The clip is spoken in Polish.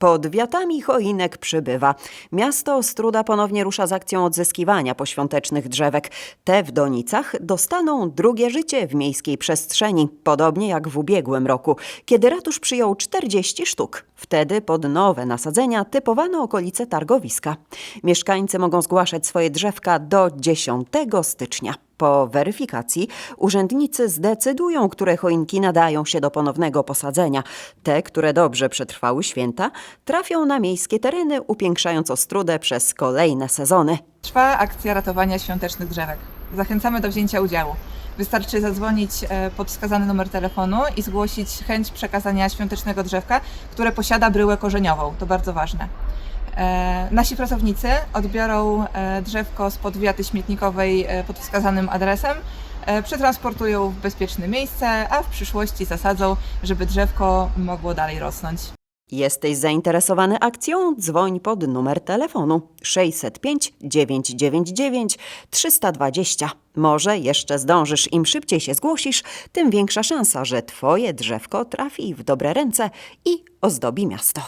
Pod wiatami choinek przybywa. Miasto Ostruda ponownie rusza z akcją odzyskiwania poświątecznych drzewek. Te w Donicach dostaną drugie życie w miejskiej przestrzeni, podobnie jak w ubiegłym roku, kiedy ratusz przyjął 40 sztuk. Wtedy pod nowe nasadzenia typowano okolice targowiska. Mieszkańcy mogą zgłaszać swoje drzewka do 10 stycznia. Po weryfikacji urzędnicy zdecydują, które choinki nadają się do ponownego posadzenia. Te, które dobrze przetrwały święta, trafią na miejskie tereny, upiększając Ostrudę przez kolejne sezony. Trwa akcja ratowania świątecznych drzewek. Zachęcamy do wzięcia udziału. Wystarczy zadzwonić e, pod wskazany numer telefonu i zgłosić chęć przekazania świątecznego drzewka, które posiada bryłę korzeniową. To bardzo ważne. E, Nasi pracownicy odbiorą e, drzewko spod wiaty śmietnikowej e, pod wskazanym adresem, przetransportują w bezpieczne miejsce, a w przyszłości zasadzą, żeby drzewko mogło dalej rosnąć. Jesteś zainteresowany akcją? Dzwoń pod numer telefonu 605 999 320. Może jeszcze zdążysz. Im szybciej się zgłosisz, tym większa szansa, że Twoje drzewko trafi w dobre ręce i ozdobi miasto.